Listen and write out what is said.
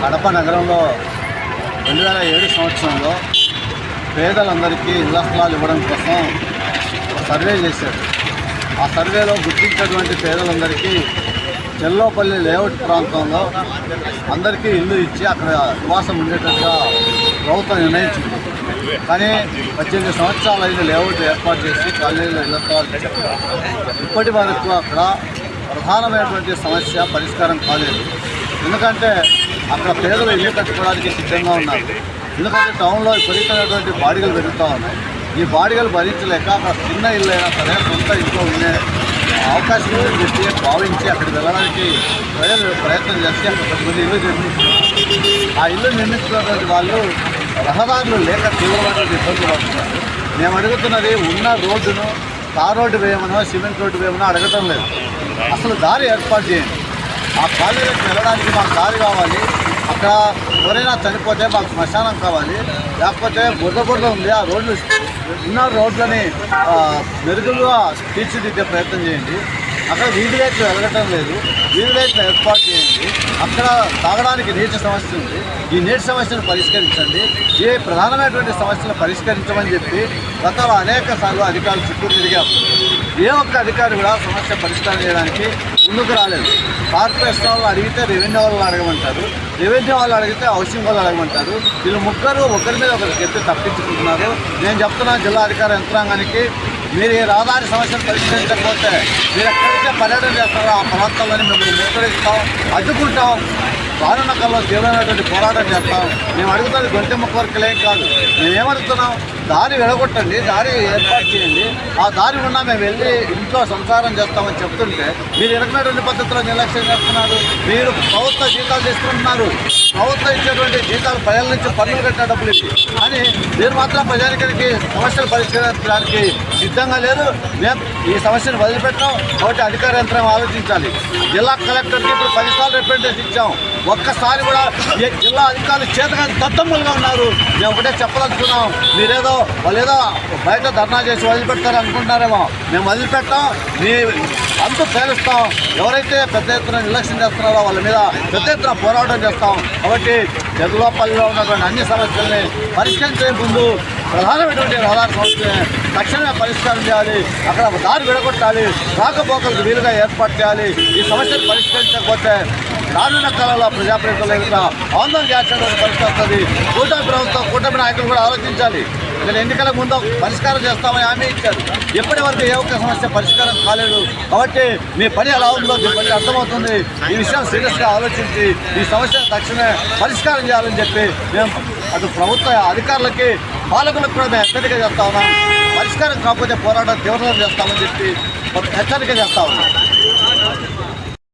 కడప నగరంలో రెండు వేల ఏడు సంవత్సరంలో పేదలందరికీ ఇళ్ళ స్థలాలు ఇవ్వడం కోసం ఒక సర్వే చేశారు. ఆ సర్వేలో గుర్తించినటువంటి పేదలందరికీ చెల్లోపల్లి లేఅవుట్ ప్రాంతంలో అందరికీ ఇల్లు ఇచ్చి అక్కడ నివాసం ఉండేటట్టుగా ప్రభుత్వం నిర్ణయించింది. కానీ పద్దెనిమిది సంవత్సరాలు అయిన లేఅవుట్ ఏర్పాటు చేసి కాలనీలో ఇళ్ళ స్థలాలు ఇప్పటి వరకు అక్కడ ప్రధానమైనటువంటి సమస్య పరిష్కారం కాలేదు. ఎందుకంటే అక్కడ పేదలు ఇల్లు కట్టుకోవడానికి సిద్ధంగా ఉన్నారు. ఎందుకంటే టౌన్లో విపరీతమైనటువంటి బాడిగలు పెరుగుతూ ఉన్నాయి. ఈ బాడిగలు భరించలేక అక్కడ చిన్న ఇల్లు అయినా సరే సొంత ఇంట్లో ఉండే అవకాశం చెప్పి భావించి అక్కడికి వెళ్ళడానికి ప్రజలు ప్రయత్నం చేసి అక్కడ కొన్ని ఇల్లు నిర్మిస్తున్నారు. ఆ ఇల్లు నిర్మిస్తున్నటువంటి వాళ్ళు రహదారులు లేక తీవ్రమైనటువంటి ఇబ్బందులు పడుతున్నారు. మేము అడుగుతున్నది ఉన్న రోడ్డును తార్ రోడ్డు వేయమనో సిమెంట్ రోడ్డు వేయమనో అడగటం లేదు. అసలు దారి ఏర్పాటు చేయండి. ఆ కాలేజీకి వెళ్ళడానికి మాకు దారి కావాలి. అక్కడ ఎవరైనా చనిపోతే మాకు శ్మశానం కావాలి. లేకపోతే బుర్ర బుర్ర ఉంది ఆ రోడ్లు ఉన్న రోడ్లని ఆ, మెరుగుగా తీర్చిదిద్దే ప్రయత్నం చేయండి. అక్కడ వీధి రేట్లు వెలగటం లేదు. వీధి రేట్లు ఏర్పాటు చేయండి. అక్కడ తాగడానికి నీటి సమస్య ఉంది. ఈ నీటి సమస్యను పరిష్కరించండి. ఏ ప్రధానమైనటువంటి సమస్యను పరిష్కరించమని చెప్పి గతంలో అనేక సార్లు అధికారులు చుట్టూ తిరిగాం. ఏ ఒక్క అధికారి కూడా సమస్య పరిష్కారం చేయడానికి ముందుకు రాలేదు? కార్పొరేషన్ వాళ్ళు అడిగితే రెవెన్యూ వాళ్ళు అడగమంటారు. రెవెన్యూ వాళ్ళు అడిగితే హౌసింగ్ వాళ్ళు అడగమంటారు. వీళ్ళు ముగ్గురు ఒకరి మీద ఒకరికి ఎత్తి తప్పించుకుంటున్నారు. నేను చెప్తున్నాను జిల్లా అధికార యంత్రాంగానికి మీరు ఈ రహదారి సమస్యను పరిష్కరించకపోతే మీరు ఎక్కడైతే పర్యటన చేస్తారో ఆ ప్రాంతంలోని మిమ్మల్ని ముక్కడిస్తాం అడ్డుకుంటాం రానున్న కాలంలో తీవ్రమైనటువంటి పోరాటం చేస్తాం. మేము అడుగుతుంది గొంతెమ్మ కోరికలేం కాదు. మేమేమడుగుతున్నాం? దారి వెడగొట్టండి దారి ఏర్పాటు చేయండి. ఆ దారి ఉన్నా మేము వెళ్ళి ఇంట్లో సంసారం చేస్తామని చెప్తుంటే మీరు ఇరవైనటువంటి పద్ధతిలో నిర్లక్ష్యం చేస్తున్నారు మీరు ప్రభుత్వ జీతాలు తీసుకుంటున్నారు ప్రభుత్వం ఇచ్చేటువంటి జీతాలు ప్రజల నుంచి పన్నులు కట్టిన డబ్బులు ఇవి. కానీ మీరు మాత్రం ప్రజానికానికి సమస్యలు పరిష్కరించడానికి సిద్ధంగా లేరు. మేము ఈ సమస్యను వదిలిపెట్టాం కాబట్టి అధికార యంత్రం ఆలోచించాలి. జిల్లా కలెక్టర్కి ఇప్పుడు పదిసార్లు రిప్రజెంటేషన్ ఇచ్చాం. ఒక్కసారి కూడా జిల్లా అధికారులు చేతగా దత్తమ్ములుగా ఉన్నారు. మేము ఒకటే చెప్పదలుచుకున్నాం. మీరేదో వాళ్ళు ఏదో బయట ధర్నా చేసి వదిలిపెడతారు అనుకుంటున్నారేమో. మేము వదిలిపెట్టాం మీ అంత పేలుస్తాం ఎవరైతే పెద్ద ఎత్తున నిర్లక్ష్యం చేస్తున్నారో వాళ్ళ మీద పెద్ద ఎత్తున పోరాటం చేస్తాం. కాబట్టి చెర్లోపల్లిలో ఉన్నటువంటి అన్ని సమస్యల్ని పరిష్కరించే ముందు ప్రధానమైనటువంటి రహదారి సమస్యని తక్షణమే పరిష్కారం చేయాలి. అక్కడ ఒక దారి విడగొట్టాలి. రాకపోకలకు వీలుగా ఏర్పాటు చేయాలి. ఈ సమస్యను పరిష్కరించకపోతే రానున్న కాలంలో ప్రజాప్రతినిధుల ఆందోళన చేయాల్సినటువంటి పరిస్థితి వస్తుంది. కూటమి ప్రభుత్వం కూటమి నాయకులు కూడా ఆలోచించాలి. నేను ఎన్నికల ముందు పరిష్కారం చేస్తామని హామీ ఇచ్చారు. ఎప్పటి వరకు ఏ ఒక్క సమస్య పరిష్కారం కాలేదు. కాబట్టి మీ పని ఎలా ఉందో మీ పని అర్థమవుతుంది. ఈ విషయం సీరియస్గా ఆలోచించి ఈ సమస్యను తక్షణమే పరిష్కారం చేయాలని చెప్పి మేము అటు ప్రభుత్వ అధికారులకి పాలకులకు కూడా మేము హెచ్చరిక చేస్తా ఉన్నాం. పరిష్కారం కాకపోతే పోరాటం తీవ్రతరం చేస్తామని చెప్పి హెచ్చరిక చేస్తా ఉన్నాం.